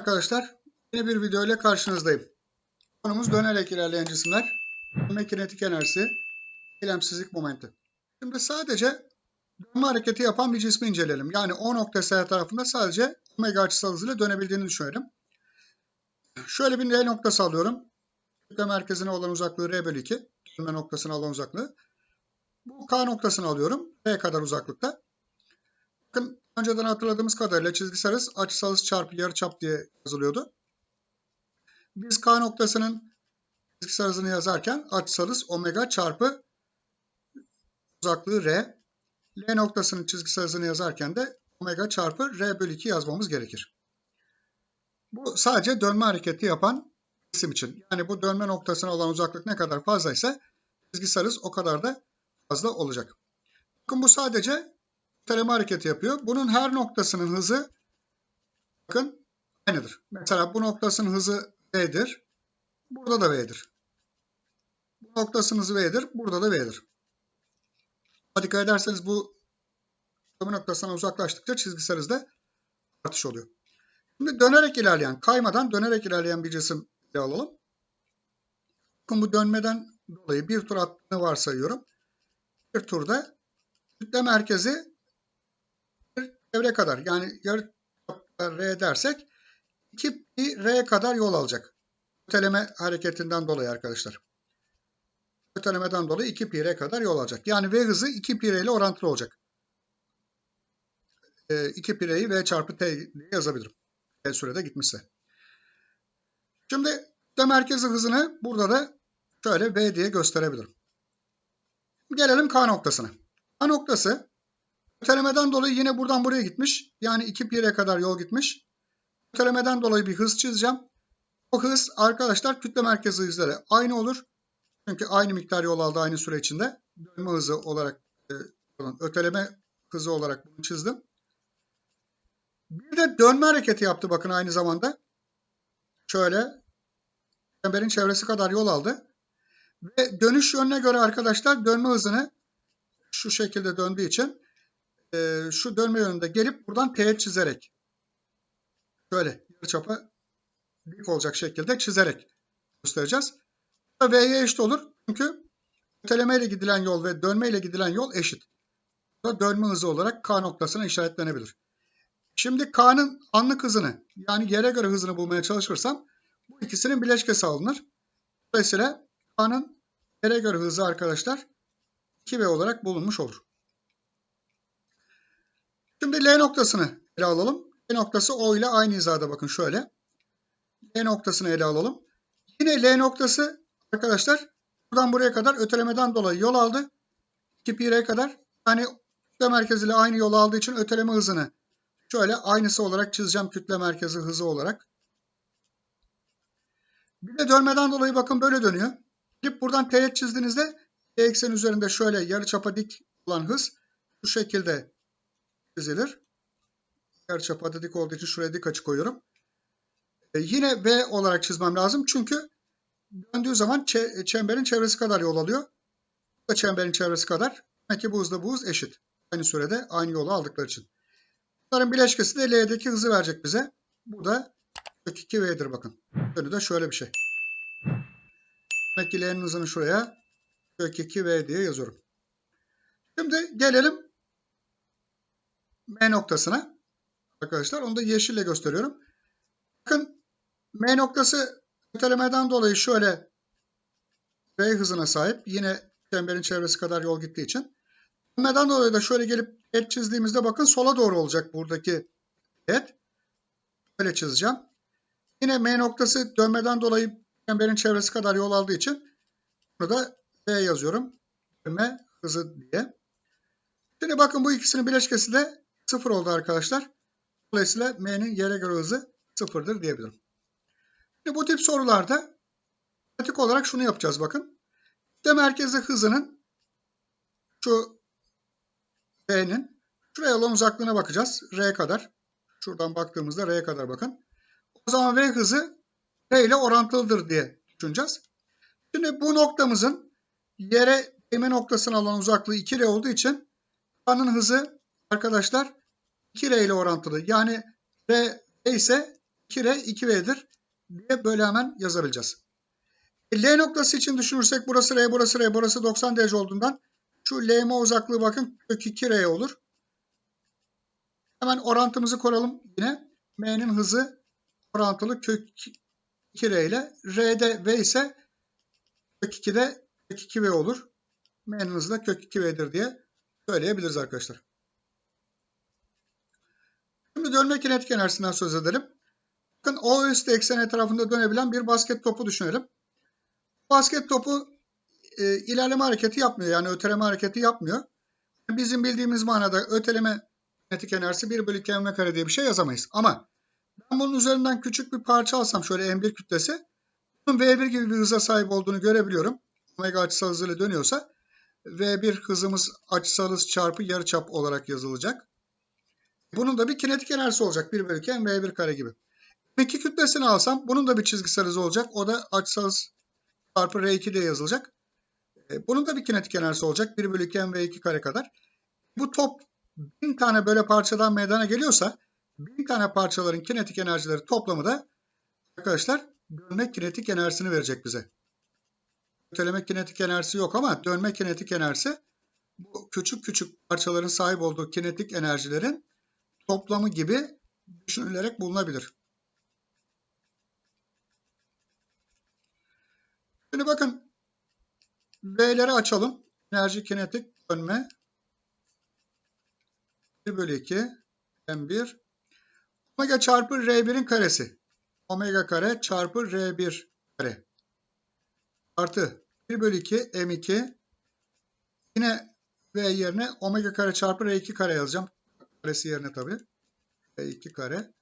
arkadaşlar. Yeni bir video ile karşınızdayım. Konumuz dönerek ilerleyen cisimler. Dönme kinetik enerjisi, eylemsizlik momenti. Şimdi sadece dönme hareketi yapan bir cismi inceleyelim. Yani O noktası her tarafında sadece omega açısal hızıyla dönebildiğini düşünelim. Şöyle bir L noktası alıyorum. Kütle merkezine olan uzaklığı R bölü 2. Dönme noktasına olan uzaklığı. Bu K noktasını alıyorum. R kadar uzaklıkta. Bakın önceden hatırladığımız kadarıyla çizgisel hız açısal hız çarpı yarıçap diye yazılıyordu. Biz K noktasının çizgisel hızını yazarken açısal hız omega çarpı uzaklığı R. L noktasının çizgisel hızını yazarken de omega çarpı R bölü 2 yazmamız gerekir. Bu sadece dönme hareketi yapan cisim için. Yani bu dönme noktasına olan uzaklık ne kadar fazlaysa çizgisel hız o kadar da fazla olacak. Bakın bu sadece öteleme hareketi yapıyor. Bunun her noktasının hızı bakın aynıdır. Mesela bu noktasının hızı V'dir. Burada da V'dir. Bu noktasının hızı V'dir. Burada da V'dir. Dikkat ederseniz bu noktasından uzaklaştıkça çizgisel hızda artış oluyor. Şimdi dönerek ilerleyen, kaymadan dönerek ilerleyen bir cisim alalım. Bakın bu dönmeden dolayı bir tur attığını varsayıyorum. Bir turda kütle merkezi bir çevre kadar yani yarı R dersek 2 pi R kadar yol alacak. Öteleme hareketinden dolayı arkadaşlar. Ötelemeden dolayı 2 pi R kadar yol alacak. Yani V hızı 2 pi R ile orantılı olacak. 2 pi R'yi V çarpı T diye yazabilirim. T sürede gitmişse. Şimdi kütle merkezi hızını burada da şöyle V diye gösterebilirim. Gelelim K noktasına. K noktası ötelemeden dolayı yine buradan buraya gitmiş. Yani 2 pi'ye kadar yol gitmiş. Ötelemeden dolayı bir hız çizeceğim. O hız arkadaşlar kütle merkezi hızları aynı olur. Çünkü aynı miktar yol aldı aynı süre içinde. Dönme hızı olarak, e, öteleme hızı olarak bunu çizdim. Bir de dönme hareketi yaptı bakın aynı zamanda. Şöyle çemberin çevresi kadar yol aldı. Ve dönüş yönüne göre arkadaşlar dönme hızını şu şekilde döndüğü için e, şu dönme yönünde gelip buradan teğet çizerek şöyle yarıçapa dik olacak şekilde çizerek göstereceğiz. V'ye eşit olur. Çünkü öteleme ile gidilen yol ve dönme ile gidilen yol eşit. Da dönme hızı olarak K noktasına işaretlenebilir. Şimdi K'nın anlık hızını yani yere göre hızını bulmaya çalışırsam bu ikisinin bileşkesi alınır. Dolayısıyla K'nın yere göre hızı arkadaşlar 2V olarak bulunmuş olur. Şimdi L noktasını ele alalım. L noktası O ile aynı hizada bakın şöyle. L noktasını ele alalım. Yine L noktası arkadaşlar buradan buraya kadar ötelemeden dolayı yol aldı. 2 pi r kadar. Yani kütle merkezi ile aynı yol aldığı için öteleme hızını şöyle aynısı olarak çizeceğim kütle merkezi hızı olarak. Bir de dönmeden dolayı bakın böyle dönüyor. Gidip buradan teğet çizdiğinizde t eksen üzerinde şöyle yarıçapa dik olan hız bu şekilde çizilir. Yarıçapa dik olduğu için şuraya dik açı koyuyorum. E, yine V olarak çizmem lazım. Çünkü döndüğü zaman çemberin çevresi kadar yol alıyor. Bu da çemberin çevresi kadar. Demek ki bu hızla bu hız eşit. Aynı sürede aynı yolu aldıkları için. Bunların bileşkesi de L'deki hızı verecek bize. Bu da kök 2V'dir bakın. Önü de şöyle bir şey. Demek ki L'nin hızını şuraya kök 2V diye yazıyorum. Şimdi gelelim M noktasına. Arkadaşlar onu da yeşille gösteriyorum. Bakın M noktası ötelemeden dolayı şöyle V hızına sahip. Yine çemberin çevresi kadar yol gittiği için. Dönmeden dolayı da şöyle gelip et çizdiğimizde bakın sola doğru olacak buradaki et. Böyle çizeceğim. Yine M noktası dönmeden dolayı çemberin çevresi kadar yol aldığı için bunu da V yazıyorum. Dönme hızı diye. Şimdi bakın bu ikisinin bileşkesi de sıfır oldu arkadaşlar. Dolayısıyla M'nin yere göre hızı sıfırdır diyebilirim. Şimdi bu tip sorularda pratik olarak şunu yapacağız bakın. Kütle merkezi hızının şu V'nin şuraya olan uzaklığına bakacağız. R kadar. Şuradan baktığımızda R'ye kadar bakın. O zaman V hızı R ile orantılıdır diye düşüneceğiz. Şimdi bu noktamızın yere değme noktasına olan uzaklığı 2R olduğu için K'nın hızı arkadaşlar 2R ile orantılı. Yani R ise 2R 2V'dir diye böyle hemen yazabileceğiz. E, L noktası için düşünürsek burası R, burası R, burası 90 derece olduğundan şu LM uzaklığı bakın kök 2R olur. Hemen orantımızı kuralım yine. M'nin hızı orantılı kök 2R ile. R'de V ise kök 2'de kök 2V olur. M'nin hızı da kök 2V'dir diye söyleyebiliriz arkadaşlar. Şimdi dönme kinetik enerjisinden söz edelim. Bakın O üstü eksen etrafında dönebilen bir basket topu düşünelim. Basket topu e, ilerleme hareketi yapmıyor. Yani öteleme hareketi yapmıyor. Bizim bildiğimiz manada öteleme kinetik enerjisi 1 bölü km kare diye bir şey yazamayız. Ama ben bunun üzerinden küçük bir parça alsam şöyle M1 kütlesi bunun V1 gibi bir hıza sahip olduğunu görebiliyorum. Omega açısal hızıyla dönüyorsa V1 hızımız açısal hız çarpı yarıçap olarak yazılacak. Bunun da bir kinetik enerjisi olacak. 1 bölü m V1 kare gibi. M2 kütlesini alsam bunun da bir çizgisel hızı olacak. O da açısal hız çarpı R2 diye yazılacak. E, Bunun da bir kinetik enerjisi olacak. 1 bölü m V2 kare kadar. Bu top 1000 tane böyle parçadan meydana geliyorsa 1000 tane parçaların kinetik enerjileri toplamı da arkadaşlar dönme kinetik enerjisini verecek bize. Öteleme kinetik enerjisi yok ama dönme kinetik enerjisi bu küçük küçük parçaların sahip olduğu kinetik enerjilerin toplamı gibi düşünülerek bulunabilir. Şimdi bakın V'leri açalım. Enerji kinetik dönme 1 bölü 2 M1 omega çarpı R1'in karesi. Omega kare çarpı R1 kare. Artı 1 bölü 2 M2 yine V yerine omega kare çarpı R2 kare yazacağım. Karesi yerine tabi. R2 kare.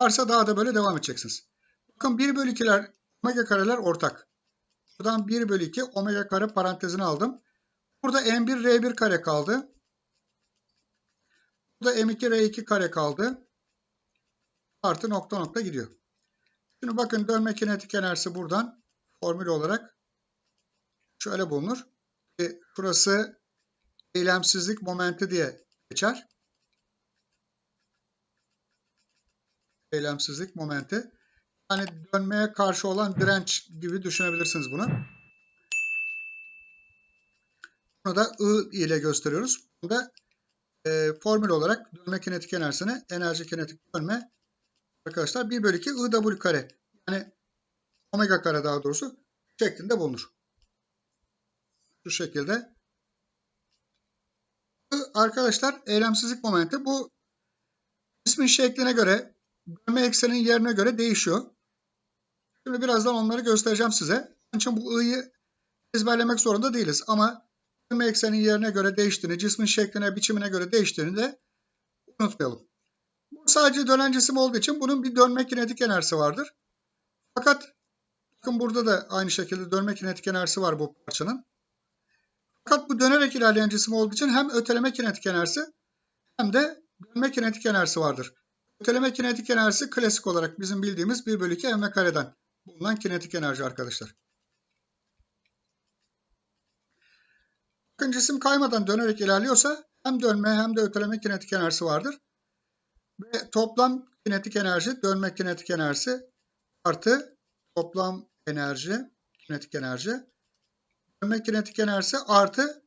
Varsa daha da böyle devam edeceksiniz. Bakın 1 bölü 2'ler omega kareler ortak. Buradan 1 bölü 2 omega kare parantezine aldım. Burada M1 R1 kare kaldı. Burada M2 R2 kare kaldı. Artı nokta nokta gidiyor. Şimdi bakın dönme kinetik enerjisi buradan formül olarak şöyle bulunur. E, şurası eylemsizlik momenti diye geçer. Eylemsizlik momenti. Yani dönmeye karşı olan direnç gibi düşünebilirsiniz bunu. Bunu da I ile gösteriyoruz. Bunu da e, formül olarak dönme kinetik enerjisini enerji kinetik dönme arkadaşlar 1 bölü 2 IW kare yani omega kare daha doğrusu şeklinde bulunur. Şu şekilde. Arkadaşlar eylemsizlik momenti bu ismin şekline göre dönme eksenin yerine göre değişiyor. Şimdi birazdan onları göstereceğim size. Onun için bu I'yi ezberlemek zorunda değiliz. Ama dönme eksenin yerine göre değiştiğini, cismin şekline, biçimine göre değiştiğini de unutmayalım. Bu sadece dönen cisim olduğu için bunun bir dönme kinetik enerjisi vardır. Fakat bakın burada da aynı şekilde dönme kinetik enerjisi var bu parçanın. Fakat bu dönerek ilerleyen cisim olduğu için hem öteleme kinetik enerjisi hem de dönme kinetik enerjisi vardır. Öteleme kinetik enerjisi klasik olarak bizim bildiğimiz 1 bölü 2 mv kareden bulunan kinetik enerji arkadaşlar. Bakın cisim kaymadan dönerek ilerliyorsa hem dönme hem de öteleme kinetik enerjisi vardır. Ve toplam kinetik enerji, dönme kinetik enerjisi artı toplam enerji, kinetik enerji, dönme kinetik enerjisi artı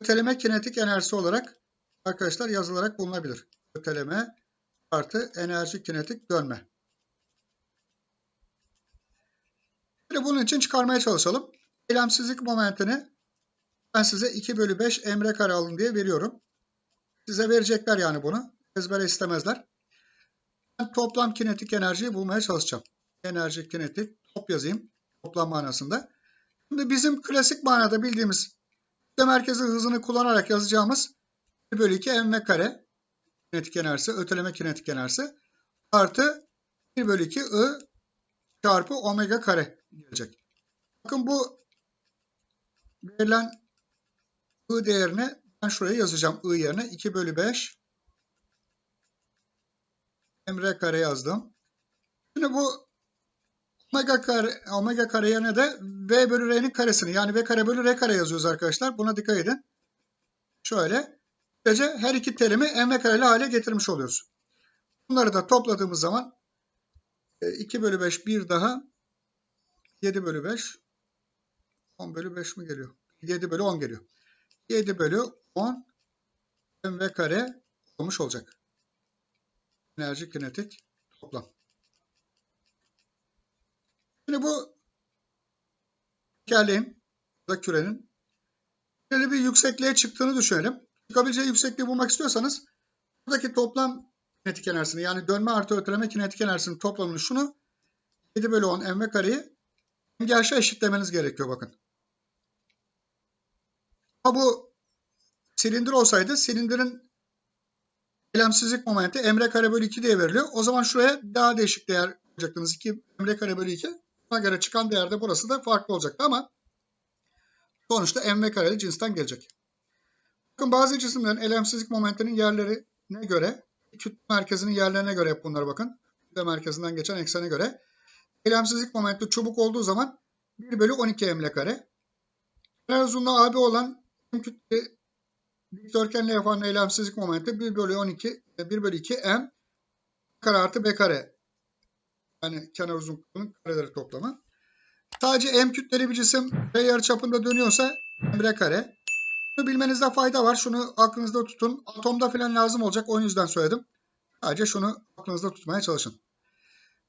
öteleme kinetik enerjisi olarak arkadaşlar yazılarak bulunabilir. Öteleme artı enerji kinetik dönme. Şimdi bunun için çıkarmaya çalışalım. Eylemsizlik momentini ben size 2 bölü 5 emre kare alın diye veriyorum. Size verecekler yani bunu. Ezbere istemezler. Ben toplam kinetik enerjiyi bulmaya çalışacağım. Enerji kinetik top yazayım. Toplam manasında. Şimdi bizim klasik manada bildiğimiz kütle merkezi hızını kullanarak yazacağımız 1 bölü 2 mv kare kinetik enerjisi, öteleme kinetik enerjisi artı 1 bölü 2 I çarpı omega kare gelecek. Bakın bu verilen I değerini ben şuraya yazacağım. I yerine 2 bölü 5 emre kare yazdım. Şimdi bu omega kare, omega kare yerine de v bölü r'nin karesini yani v kare bölü r kare yazıyoruz arkadaşlar. Buna dikkat edin. Şöyle. Böylece her iki terimi mv kareli hale getirmiş oluyoruz. Bunları da topladığımız zaman E, 2 bölü 5 bir daha 7 bölü 5 10 bölü 5 mi geliyor? 7 bölü 10 geliyor. 7 bölü 10 mv kare olmuş olacak. Enerji kinetik toplam. Şimdi bu tekerleğin da kürenin böyle bir yüksekliğe çıktığını düşünelim. Çıkabileceği yüksekliği bulmak istiyorsanız buradaki toplam kinetik enerjisini yani dönme artı öteleme kinetik enerjisinin toplamını şunu 7 bölü 10 mv kareyi mgh eşitlemeniz gerekiyor bakın. Ama bu silindir olsaydı silindirin eylemsizlik momenti emre kare bölü 2 diye veriliyor. O zaman şuraya daha değişik değer koyacaktınız. 2 emre kare bölü 2. Buna göre çıkan değerde burası da farklı olacaktı ama sonuçta emre kareli cinsten gelecek. Bakın bazı cisimlerin eylemsizlik momentinin yerlerine göre kütle merkezinin yerlerine göre hep bunlara bakın. Kütle merkezinden geçen eksene göre eylemsizlik momenti çubuk olduğu zaman 1 bölü 12 emre kare. Kenar uzunluğu AB olan kütle dikdörtgenle yapan eylemsizlik momenti 1 bölü 12 1 bölü 2 m kare artı b kare. Yani kenar uzunluğunun kareleri toplamı. Sadece m kütleli bir cisim r yarıçapında dönüyorsa m kare. Bunu bilmenizde fayda var. Şunu aklınızda tutun. Atomda falan lazım olacak. O yüzden söyledim. Sadece şunu aklınızda tutmaya çalışın.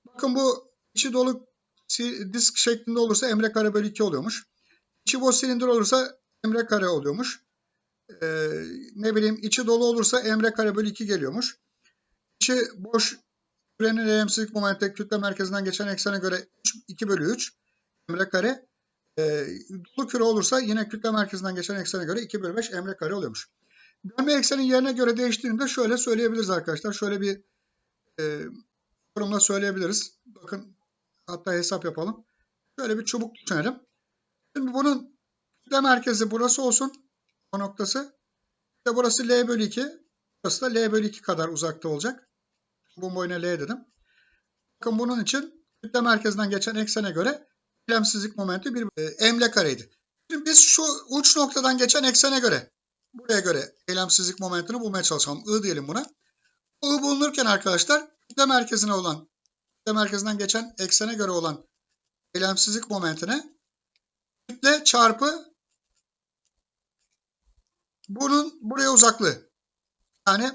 Bakın bu içi dolu disk şeklinde olursa emre kare bölü 2 oluyormuş. İçi boş silindir olursa emre kare oluyormuş. Ee, ne bileyim içi dolu olursa emre kare bölü 2 geliyormuş. İçi boş kürenin eylemsizlik momenti kütle merkezinden geçen eksene göre 2 bölü 3 emre kare. Ee, dolu küre olursa yine kütle merkezinden geçen eksene göre 2 bölü 5 emre kare oluyormuş. Dönme eksenin yerine göre değiştiğinde şöyle söyleyebiliriz arkadaşlar. Şöyle bir e, söyleyebiliriz. Bakın hatta hesap yapalım. Şöyle bir çubuk düşünelim. Şimdi bunun kütle merkezi burası olsun. O noktası. İşte burası L bölü 2. Burası da L bölü 2 kadar uzakta olacak. Bu boyuna L dedim. Bakın bunun için kütle merkezinden geçen eksene göre eylemsizlik momenti bir e, emle kareydi. Şimdi biz şu uç noktadan geçen eksene göre buraya göre eylemsizlik momentini bulmaya çalışalım. I diyelim buna. I bulunurken arkadaşlar kütle merkezine olan kütle merkezinden geçen eksene göre olan eylemsizlik momentine kütle çarpı bunun buraya uzaklığı. Yani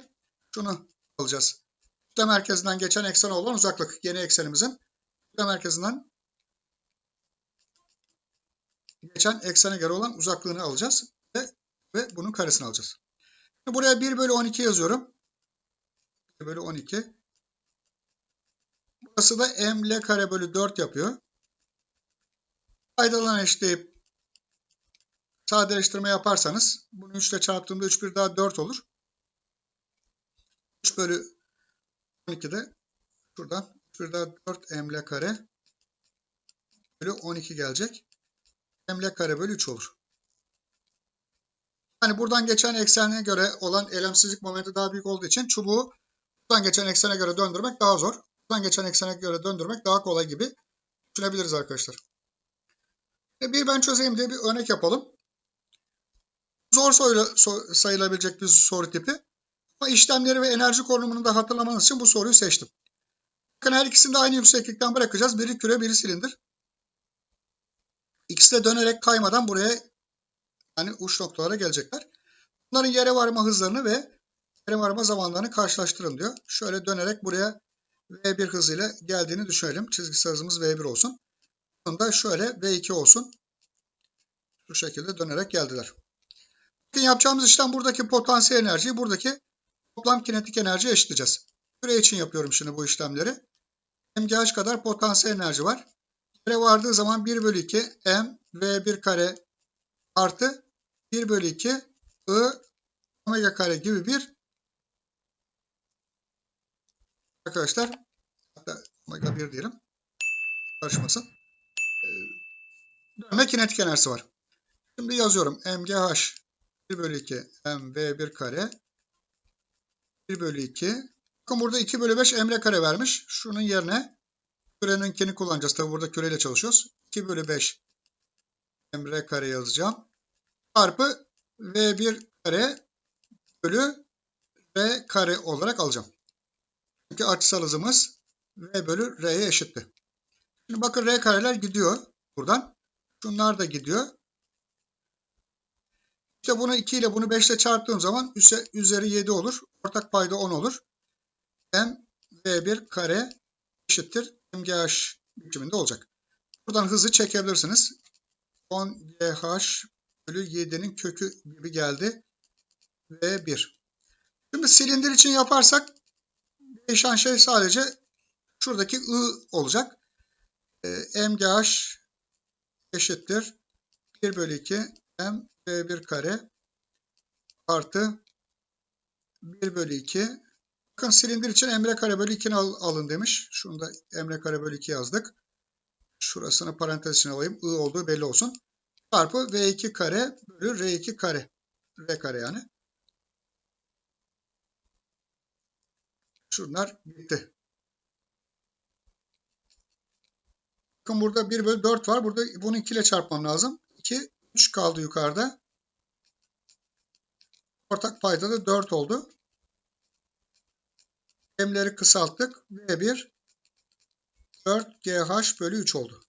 şunu alacağız. Kütle merkezinden geçen eksen olan uzaklık. Yeni eksenimizin kütle merkezinden geçen eksene göre olan uzaklığını alacağız. Ve, ve bunun karesini alacağız. Şimdi buraya 1 bölü 12 yazıyorum. 1 bölü 12. Burası da m l kare bölü 4 yapıyor. Faydalan eşitleyip sadeleştirme yaparsanız bunu 3 ile çarptığımda 3 bir daha 4 olur. 3 bölü 12'de şuradan 3 bir daha 4 m kare bölü 12 gelecek. M kare bölü 3 olur. Yani buradan geçen eksene göre olan eylemsizlik momenti daha büyük olduğu için çubuğu buradan geçen eksene göre döndürmek daha zor. Buradan geçen eksene göre döndürmek daha kolay gibi düşünebiliriz arkadaşlar. Bir ben çözeyim diye bir örnek yapalım. Zor sayılabilecek bir soru tipi. Ama işlemleri ve enerji konumunu da hatırlamanız için bu soruyu seçtim. Bakın her ikisini de aynı yükseklikten bırakacağız. Biri küre, biri silindir. İkisi de dönerek kaymadan buraya yani uç noktalara gelecekler. Bunların yere varma hızlarını ve yere varma zamanlarını karşılaştırın diyor. Şöyle dönerek buraya V1 hızıyla geldiğini düşünelim. Çizgisel hızımız V1 olsun. Bunun da şöyle V2 olsun. Şu şekilde dönerek geldiler. Bakın yapacağımız işlem buradaki potansiyel enerjiyi buradaki toplam kinetik enerjiye eşitleyeceğiz. Küre için yapıyorum şimdi bu işlemleri. MGH kadar potansiyel enerji var. Yere vardığı zaman 1 bölü 2 M V1 kare artı 1 bölü 2 I omega kare gibi bir arkadaşlar hatta omega 1 diyelim karışmasın. Dönme kinetik enerjisi var. Şimdi yazıyorum MGH 1 bölü 2 MV1 kare 1 bölü 2 Bakın burada 2 bölü 5 emre kare vermiş. Şunun yerine küreninkini kullanacağız. Tabi burada küreyle çalışıyoruz. 2 bölü 5 emre kare yazacağım. Çarpı V1 kare bölü V kare olarak alacağım. Çünkü açısal hızımız V bölü R'ye eşitti. Şimdi bakın R kareler gidiyor buradan. Şunlar da gidiyor. İşte bunu 2 ile bunu 5 ile çarptığım zaman üzeri 7 olur. Ortak payda 10 olur. M V1 kare eşittir MGH biçiminde olacak. Buradan hızı çekebilirsiniz. 10 GH bölü 7'nin kökü gibi geldi. V1. Şimdi silindir için yaparsak değişen şey sadece şuradaki I olacak. Ee, MGH eşittir 1 bölü 2 M V1 kare artı 1 bölü 2 Bakın silindir için emre kare bölü 2'ni al, alın demiş. Şunu da emre kare bölü 2 yazdık. Şurasını parantez içine alayım. I olduğu belli olsun. Çarpı V2 kare bölü R2 kare. R kare yani. Şunlar gitti. Bakın burada 1 bölü 4 var. Burada bunu 2 ile çarpmam lazım. 2, 3 kaldı yukarıda. Ortak payda da 4 oldu. M'leri kısalttık. V1 4 GH bölü 3 oldu.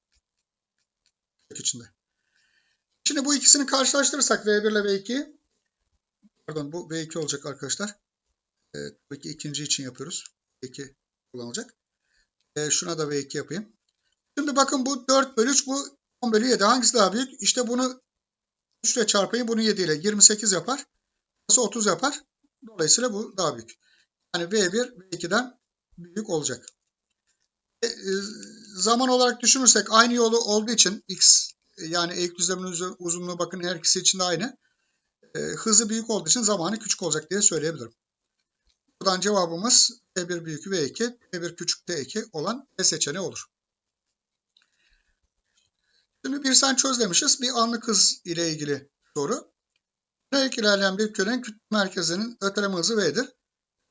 İçinde. Şimdi bu ikisini karşılaştırırsak V1 ile V2 pardon bu V2 olacak arkadaşlar. Ee, tabii ki ikinci için yapıyoruz. V2 kullanılacak. Ee, şuna da V2 yapayım. Şimdi bakın bu 4 bölü 3 bu 10 bölü 7. Hangisi daha büyük? İşte bunu 3 ile çarpayım. Bunu 7 ile 28 yapar. Burası 30 yapar. Dolayısıyla bu daha büyük. Yani V1 V2'den büyük olacak. E, e, zaman olarak düşünürsek aynı yolu olduğu için x yani eğik düzlemin uz- uzunluğu bakın her ikisi için de aynı. E, hızı büyük olduğu için zamanı küçük olacak diye söyleyebilirim. Buradan cevabımız V1 büyük V2, V1 küçük V2 olan B seçeneği olur. Şimdi bir sen çöz demişiz. Bir anlık hız ile ilgili soru. R'lik ilerleyen bir kürenin kütle merkezinin öteleme hızı V'dir.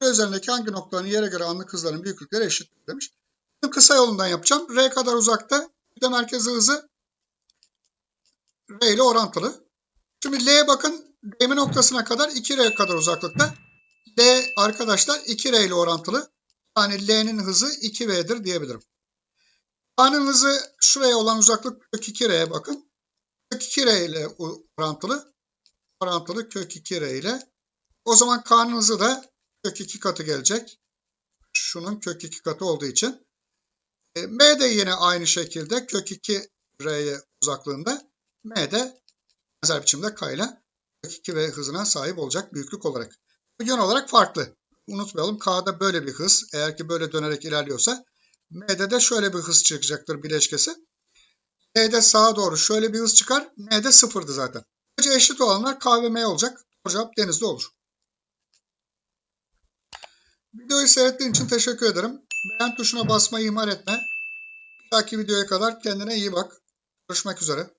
Küre üzerindeki hangi noktaların yere göre anlık hızların büyüklükleri eşittir demiş. Şimdi kısa yolundan yapacağım. R kadar uzakta kütle merkezi hızı R ile orantılı. Şimdi L'ye bakın değme noktasına kadar 2R kadar uzaklıkta. L arkadaşlar 2R ile orantılı. Yani L'nin hızı 2V'dir diyebilirim. A'nın hızı şuraya olan uzaklık kök 2R'ye bakın. Kök 2R ile orantılı. Orantılı kök 2R ile. O zaman K'nın hızı da kök 2 katı gelecek. Şunun kök 2 katı olduğu için. E, M de yine aynı şekilde kök 2 R'ye uzaklığında. M de benzer biçimde K ile kök 2 V hızına sahip olacak büyüklük olarak. Yön olarak farklı. Unutmayalım K'da böyle bir hız. Eğer ki böyle dönerek ilerliyorsa M'de de şöyle bir hız çıkacaktır bileşkesi. M'de sağa doğru şöyle bir hız çıkar. M'de sıfırdı zaten. Böylece eşit olanlar K ve M olacak. Cevap denizde olur. Videoyu seyrettiğin için teşekkür ederim. Beğen tuşuna basmayı ihmal etme. Bir dahaki videoya kadar kendine iyi bak. Görüşmek üzere.